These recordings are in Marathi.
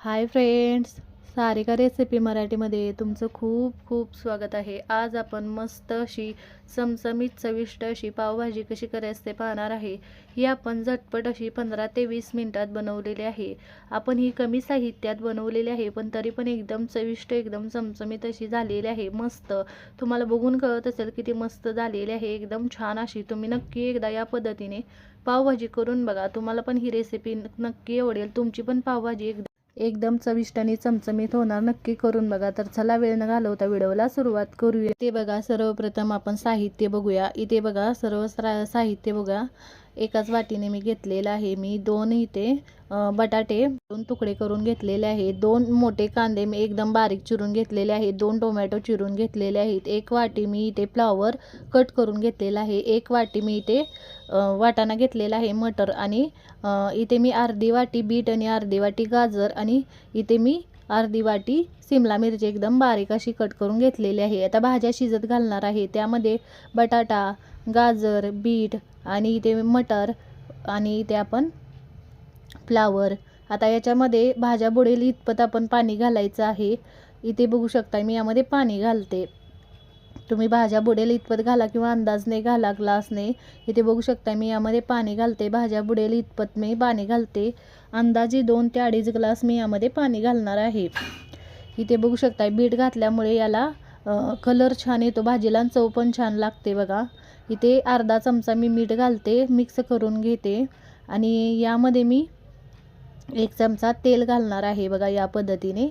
हाय फ्रेंड्स सारिका रेसिपी मराठीमध्ये तुमचं खूप खूप स्वागत आहे. आज आपण मस्त अशी चमचमीत चविष्ट अशी पावभाजी कशी करायची ते पाहणार आहे. ही आपण झटपट अशी पंधरा ते वीस मिनटात बनवलेली आहे. आपण ही कमी साहित्यात बनवलेली आहे पण तरी पण एकदम चविष्ट एकदम चमचमीत अशी झालेली आहे. मस्त. तुम्हाला बघून कळत असेल किती मस्त झालेली आहे. एकदम छान अशी. तुम्ही नक्की एकदा या पद्धतीने पावभाजी करून बघा. तुम्हाला पण ही रेसिपी नक्की आवडेल. तुमची पण पावभाजी एकदम एकदम चविष्ट आणि चमचमीत होणार. नक्की करून बघा. तर चला वेळ न घालवता व्हिडिओला सुरुवात करूया. ते बघा सर्वप्रथम आपण साहित्य बघूया. इथे बघा सर्व साहित्य बघा. एकाच वाटीने मी घेतलेलं आहे. मी दोन इथे बटाटे दोन तुकडे करून घेतलेले आहे दोन मोठे कांदे मी एकदम बारीक चिरून घेतलेले आहे दोन टोमॅटो चिरून घेतलेले आहेत. एक वाटी मी इथे फ्लावर कट करून घेतलेला आहे. एक वाटी मी इथे वाटाणा घेतलेला आहे मटर आणि इथे मी अर्धी वाटी बीट आणि अर्धी वाटी गाजर आणि इथे मी अर्धी वाटी सिमला मिरची एकदम बारीक अशी कट करून घेतलेली आहे. आता भाज्या शिजत घालणार आहे. त्यामध्ये बटाटा गाजर बीट आणि इथे मटर आणि इथे आपण फ्लावर. आता याच्यामध्ये भाज्या बुडेल इतपत आपण पाणी घालायचं आहे. इथे बघू शकता मी यामध्ये पाणी घालते. तुम्ही भाज्या बुडेल इतपत घाला किंवा अंदाजने घाला ग्लासने. इथे बघू शकता मी यामध्ये पाणी घालते. भाज्या बुडेल इतपत मी पाणी घालते. अंदाजे दोन ते अडीच ग्लास मी यामध्ये पाणी घालणार आहे. इथे बघू शकता बीट घातल्यामुळे याला कलर छान येतो. भाजीला चव पण छान लागते बघा. इथे अर्धा चमचा मी मीठ घालते मिक्स करून घेते. आणि यामध्ये मी एक चमचा तेल घालणार आहे बघा या पद्धतीने.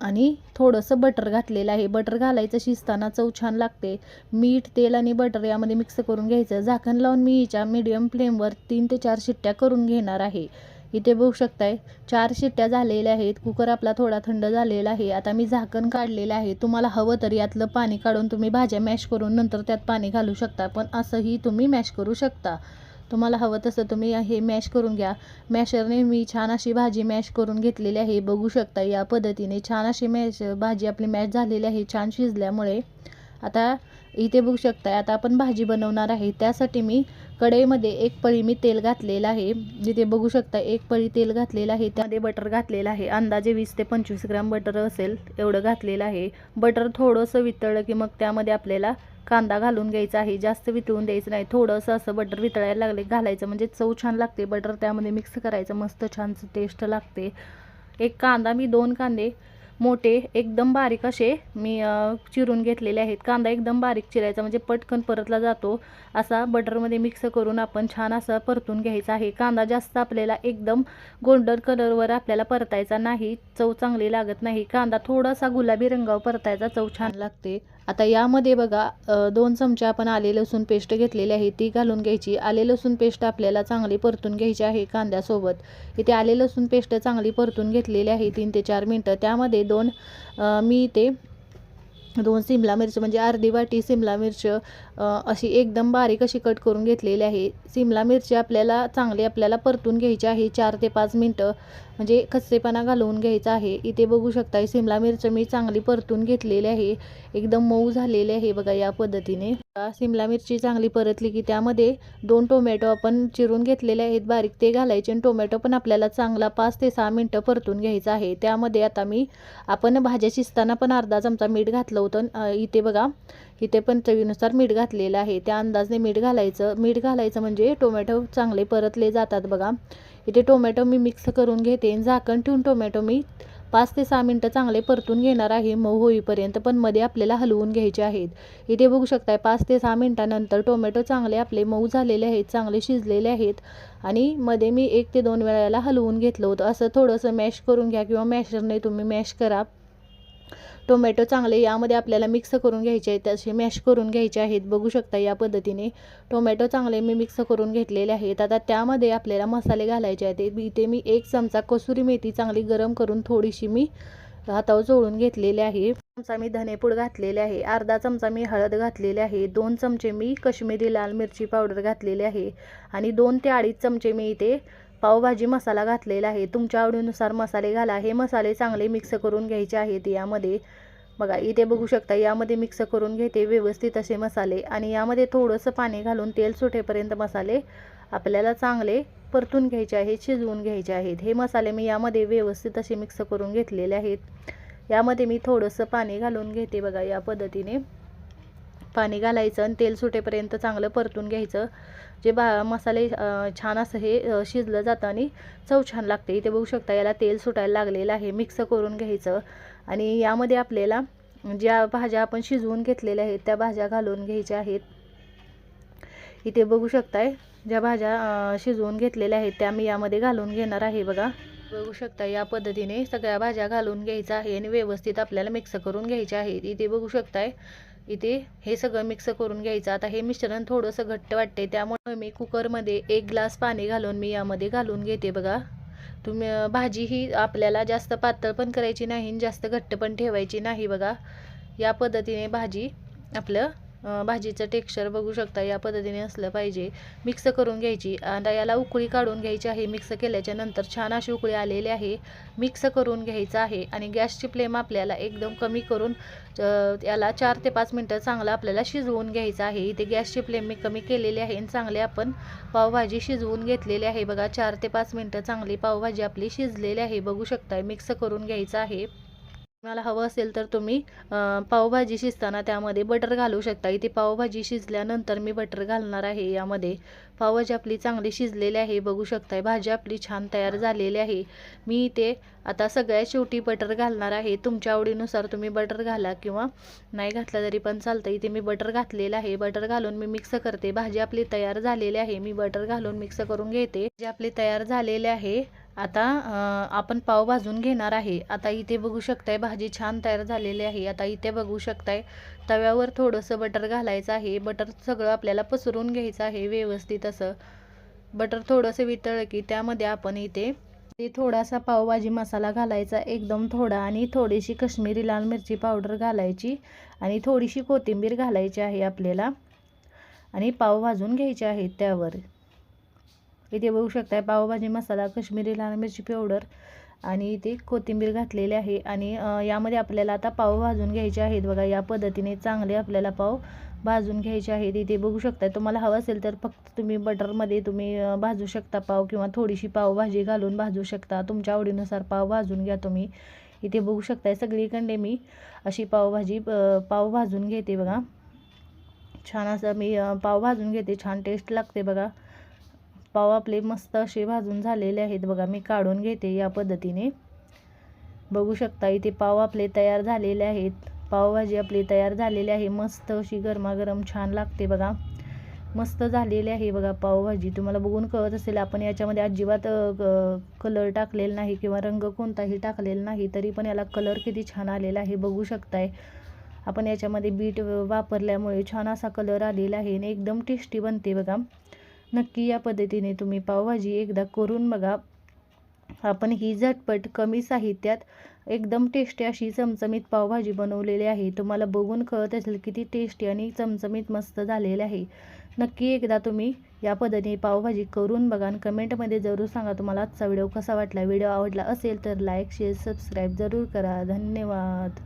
आणि थोडंसं बटर घातलेलं आहे. बटर घालायचं शिजताना चव छान लागते. मीठ तेल आणि बटर यामध्ये मिक्स करून घ्यायचं. झाकण लावून मी हिच्या मीडियम फ्लेमवर तीन ते चार शिट्ट्या करून घेणार आहे. इथे बघू शकताय चार शिट्ट्या झालेल्या आहेत कुकर आपला थोडा थंड झालेला आहे आता मी झाकण काढलेलं आहे तुम्हाला हवं तर यातलं पाणी काढून तुम्ही भाज्या मॅश करून नंतर त्यात पाणी घालू शकता पण असंही तुम्ही मॅश करू शकता. तुम्हाला हवं तसं तुम्ही हे मॅश करून घ्या. मॅशरने मी छान अशी भाजी मॅश करून घेतलेली आहे बघू शकता या पद्धतीने छान अशी मॅश भाजी आपली मॅश झालेली आहे छान शिजल्यामुळे. आता इथे बघू शकताय आता आपण भाजी बनवणार आहे. त्यासाठी मी कढईमध्ये एक पळी मी तेल घातलेलं आहे. जिथे बघू शकता एक पळी तेल घातलेलं आहे. त्यामध्ये बटर घातलेलं आहे. अंदाजे वीस ते पंचवीस ग्राम बटर असेल एवढं घातलेलं आहे. बटर थोडंसं वितळलं की मग त्यामध्ये आपल्याला कांदा घालून घ्यायचा आहे. जास्त वितळून द्यायचं नाही. थोडंसं असं बटर वितळायला लागले घालायचं. म्हणजे चव छान लागते बटर. त्यामध्ये मिक्स करायचं. मस्त छानचं टेस्ट लागते. एक कांदा मी दोन कांदे मोठे एकदम बारीक असे मी चिरून घेतलेले आहेत. कांदा एकदम बारीक चिरायचा म्हणजे पटकन परतला जातो. असा बटरमध्ये मिक्स करून आपण छान असा परतून घ्यायचा आहे. कांदा जास्त आपल्याला एकदम गोल्डन कलरवर आपल्याला परतायचा नाही. चव चांगली लागत नाही. कांदा थोडासा गुलाबी रंगावर परतायचा चव छान लागते. आता यामध्ये बघा दोन चमचे आपण आले लसूण पेस्ट घेतलेली आहे ती घालून घ्यायची. आले लसूण पेस्ट आपल्याला चांगली परतून घ्यायची आहे कांद्यासोबत. इथे आले लसूण पेस्ट चांगली परतून घेतलेली आहे तीन ते चार मिनटं. त्यामध्ये दोन मी इथे दोन सिमला मिरच म्हणजे अर्धी वाटी सिमला मिरच अशी एकदम बारीक अशी कट करून घेतलेली आहे. सिमला मिरची आपल्याला चांगली आपल्याला परतून घ्यायची आहे चार ते पाच मिनटं. म्हणजे खस्सेपणा घालवून घ्यायचा आहे. इथे बघू शकता सिमला मिरच मी चांगली परतून घेतलेली आहे. एकदम मऊ झालेली आहे बघा या पद्धतीने. आता सिमला मिरची चांगली परतली की त्यामध्ये दोन टोमॅटो आपण चिरून घेतलेले आहेत. बारीक ते घालायचे आणि टोमॅटो पण आपल्याला चांगला पाच ते सहा मिनटं परतून घ्यायचा आहे. त्यामध्ये आता मी आपण भाज्या शिजताना पण अर्धा चमचा मीठ घातलं होतं. इथे बघा इथे पण चवीनुसार मीठ घातलेलं आहे. त्या अंदाजने मीठ घालायचं. मीठ घालायचं म्हणजे टोमॅटो चांगले परतले जातात बघा. इथे टोमॅटो मी मिक्स करून घेते झाकण ठेवून टोमॅटो मी पाच ते सहा मिनटं चांगले परतून घेणार आहे. मऊ होईपर्यंत पण मध्ये आपल्याला हलवून घ्यायचे आहेत. इथे बघू शकताय पाच ते सहा मिनटानंतर टोमॅटो चांगले आपले मऊ झालेले आहेत चांगले शिजलेले आहेत. आणि मध्ये मी एक ते दोन वेळाला हलवून घेतलं होतं. असं थोडंसं मॅश करून घ्या किंवा मॅशरने तुम्ही मॅश करा. टोमॅटो चांगले यामध्ये आपल्याला मिक्स करून घ्यायचे आहेत असे मॅश करून घ्यायचे आहेत. बघू शकता या पद्धतीने टोमॅटो चांगले मी मिक्स करून घेतलेले आहेत. आता त्यामध्ये आपल्याला मसाले घालायचे आहेत. इथे मी एक चमचा कसुरी मेथी चांगली गरम करून थोडीशी मी हातावर चोळून घेतलेले आहे. चमचा मी धनेपूड घातलेले आहे. अर्धा चमचा मी हळद घातलेले आहे. दोन चमचे मी कश्मीरी लाल मिरची पावडर घातलेली आहे. आणि दोन ते अडीच चमचे मी इथे पावभाजी मसाला घातलेला आहे. तुमच्या आवडीनुसार मसाले घाला. हे मसाले चांगले मिक्स करून घ्यायचे आहेत. यामध्ये बघा इथे बघू शकता यामध्ये मिक्स करून घेते व्यवस्थित असे मसाले. आणि यामध्ये थोडंसं पाणी घालून तेल सुटेपर्यंत मसाले आपल्याला चांगले परतून घ्यायचे आहेत शिजवून घ्यायचे आहेत. हे मसाले मी यामध्ये व्यवस्थित असे मिक्स करून घेतलेले आहेत. यामध्ये मी थोडंसं पाणी घालून घेते बघा या पद्धतीने. पाणी घालायचं आणि तेल सुटेपर्यंत चांगलं परतून घ्यायचं. जे बा मसाले छान असं हे शिजलं जातं आणि चव छान लागते. इथे बघू शकता याला तेल सुटायला लागलेलं आहे. मिक्स करून घ्यायचं. आणि यामध्ये आपल्याला ज्या भाज्या आपण शिजवून घेतलेल्या आहेत त्या भाज्या घालून घ्यायच्या आहेत. इथे बघू शकताय ज्या भाज्या शिजवून घेतलेल्या आहेत त्या मी यामध्ये घालून घेणार आहे बघा. बघू शकता या पद्धतीने सगळ्या भाज्या घालून घ्यायच्या आहे आणि व्यवस्थित आपल्याला मिक्स करून घ्यायच्या आहेत. इथे बघू शकताय इथे हे सगळं मिक्स करून घ्यायचं. आता हे मिश्रण थोडंसं घट्ट वाटते त्यामुळे मी कुकरमध्ये एक ग्लास पाणी घालून मी यामध्ये घालून घेते बघा. तुम्ही भाजी ही आपल्याला जास्त पातळ पण करायची नाही आणि जास्त घट्ट पण ठेवायची नाही बघा. या पद्धतीने भाजी आपलं भाजीचं टेक्स्चर बघू शकता या पद्धतीने असलं पाहिजे. मिक्स करून घ्यायची. आता याला उकळी काढून घ्यायची आहे. मिक्स केल्याच्यानंतर छान अशी उकळी आलेली आहे. मिक्स करून घ्यायचं आहे आणि गॅसची फ्लेम आपल्याला एकदम कमी करून याला चार ते पाच मिनटं चांगलं आपल्याला शिजवून घ्यायचं आहे. इथे गॅसची फ्लेम मी कमी केलेली आहे आणि चांगले आपण पावभाजी शिजवून घेतलेली आहे. बघा चार ते पाच मिनटं चांगली पावभाजी आपली शिजलेली आहे. बघू शकताय मिक्स करून घ्यायचं आहे. तुम्हाला हवं असेल तर तुम्ही पावभाजी शिजताना त्यामध्ये बटर घालू शकता. इथे पावभाजी शिजल्यानंतर मी बटर घालणार आहे यामध्ये. पावभाजी आपली चांगली शिजलेली आहे बघू शकताय. भाजी आपली छान तयार झालेली आहे. मी इथे आता सगळ्यात शेवटी बटर घालणार आहे. तुमच्या आवडीनुसार तुम्ही बटर घाला किंवा नाही घातलं तरी पण चालतं इथे मी बटर घातलेलं आहे. बटर घालून मी मिक्स करते. भाजी आपली तयार झालेली आहे. मी बटर घालून मिक्स करून घेते. जे आपली तयार झालेली आहे. आता आपण पाव भाजून घेणार आहे. आता इथे बघू शकताय भाजी छान तयार झालेली आहे. आता इथे बघू शकताय तव्यावर थोडंसं बटर घालायचं आहे. बटर सगळं आपल्याला पसरून घ्यायचं आहे व्यवस्थित असं. बटर थोडंसं वितळलं की त्यामध्ये आपण इथे ते थोडासा पावभाजी मसाला घालायचा एकदम थोडा. आणि थोडीशी कश्मीरी लाल मिरची पावडर घालायची. आणि थोडीशी कोथिंबीर घालायची आहे आपल्याला. आणि पाव भाजून घ्यायचे आहेत त्यावर. इथे बघू शकताय पावभाजी मसाला कश्मीरी लाल मिरची पावडर आणि इथे कोथिंबीर घातलेली आहे. आणि यामध्ये आपल्याला आता पाव भाजून घ्यायचे आहेत. बघा या पद्धतीने चांगले आपल्याला पाव भाजून घ्यायचे आहेत. इथे बघू शकताय तुम्हाला हवं असेल तर फक्त तुम्ही बटरमध्ये तुम्ही भाजू शकता पाव किंवा थोडीशी पावभाजी घालून भाजू शकता. तुमच्या आवडीनुसार पाव भाजून घ्या तुम्ही. इथे बघू शकताय सगळीकडे मी अशी पावभाजी पाव भाजून घेते बघा. छान असं मी पाव भाजून घेते. छान टेस्ट लागते बघा. पाव आपले मस्त असे भाजून झालेले आहेत. बघा मी काढून घेते या पद्धतीने. बघू शकता इथे पाव आपले तयार झालेले आहेत. पावभाजी आपली तयार झालेली आहे. मस्त अशी गरमागरम छान लागते बघा. मस्त झालेली आहे बघा पावभाजी तुम्हाला बघून कळत असेल आपण याच्यामध्ये अजिबात कलर टाकलेला नाही किंवा रंग कोणताही टाकलेला नाही तरी पण याला कलर किती छान आलेला आहे बघू शकताय. आपण याच्यामध्ये बीट वापरल्यामुळे छान असा कलर आलेला आहे आणि एकदम टेस्टी बनते बघा. नक्की या पद्धतीने तुम्ही पावभाजी एकदा करून बघा. आपण ही झटपट कमी साहित्यात एकदम टेस्टी अशी चमचमीत पावभाजी बनवलेली आहे. तुम्हाला बघून कळत असेल किती टेस्टी आणि चमचमीत मस्त झालेले आहे. नक्की एकदा तुम्ही या पद्धतीने पावभाजी करून बघा आणि कमेंटमध्ये जरूर सांगा तुम्हाला आजचा व्हिडिओ कसा वाटला. व्हिडिओ आवडला असेल तर लाईक शेअर सबस्क्राईब जरूर करा. धन्यवाद.